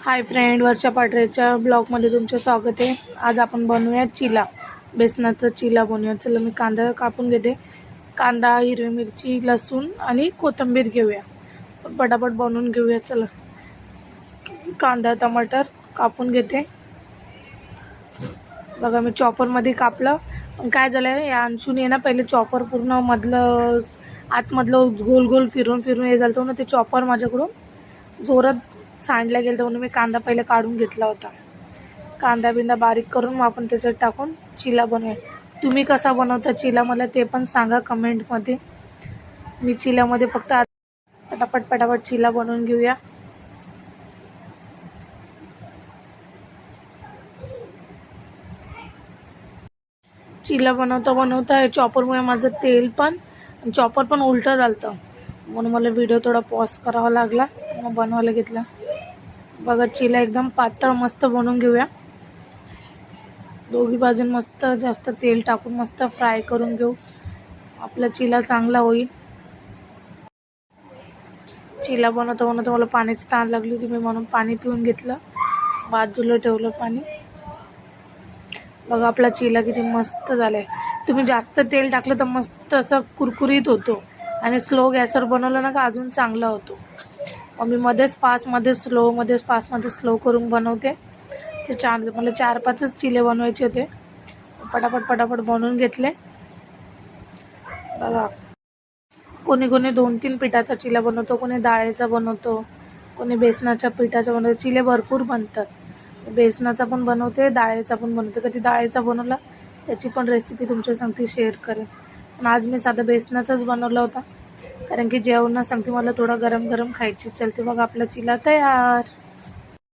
Hi friend वर्षा पाटरेच्या ब्लॉगमध्ये तुमचं स्वागत आहे. आज आपण बनवूया चिला. बेसनाचा चिला बनवूया चला मी कांदा कापून घेते. कांदा हिरवी मिरची लसूण आणि कोथिंबीर घेऊया. पटापट बनवून घेऊया. चला. कांदा टमाटर कापून घेते. बघा मी चॉपरमध्ये कापलं. पण काय झालं या अंशून ना पहिले चॉपर पूर्ण मधलं आतमधलं गोल गोल फिरून फिरून हे झालं होतं ना ते चॉपर माझ्याकडून जोरात सांडला गेलं म्हणून मी कांदा पहिले काढून घेतला होता. कांदा बिंदा बारीक करून मग आपण त्याच्यात टाकून चिला बनवूया तुम्ही कसा बनवता चिला मला ते पण सांगा कमेंटमध्ये. मी चिल्यामध्ये फक्त पटापट पटापट चिला बनवून घेऊया. चिला बनवता बनवता हे चॉपरमुळे माझं तेल पण चॉपर पण उलटं झालं म्हणून मला व्हिडिओ थोडा पॉज करावा लागला. मग बनवायला घेतला. बघा चिला एकदम पातळ मस्त बनवून घेऊया. दोघी बाजून मस्त जास्त तेल टाकून मस्त फ्राय करून घेऊ. आपला चिला चांगला होईल. चिला बनवता बनवता मला पाण्याची ताण लागली होती मी म्हणून पाणी पिऊन घेतलं. बाजूला ठेवलं पाणी. बघा आपला चिला किती मस्त झालाय. तुम्ही जास्त तेल टाकलं तर मस्त असं कुरकुरीत होतो. आणि स्लो गॅसवर बनवलं ना का अजून चांगला होतो. मग मी मध्येच फास्टमध्ये स्लोमध्येच स्लो मध्येच स्लो करून बनवते. ते चार मला चार पाचच चिले बनवायचे होते. पटापट पटापट बनवून घेतले. बघा. कोणी कोणी दोन तीन पिठाचा चिला बनवतो कोणी डाळीचा बनवतो कोणी बेसनाच्या पिठाचा बनवतो. चिले भरपूर बनतात. बेसनाचा पण बनवते डाळीचा पण बनवते. कधी डाळीचा बनवला त्याची पण रेसिपी तुमच्या सांगते शेअर करेन. पण आज मी साधा बेसनाचाच बनवला होता. कारण की जेवण सांगते मला थोडा गरम गरम खायची चलते मग आपला चिला तयार.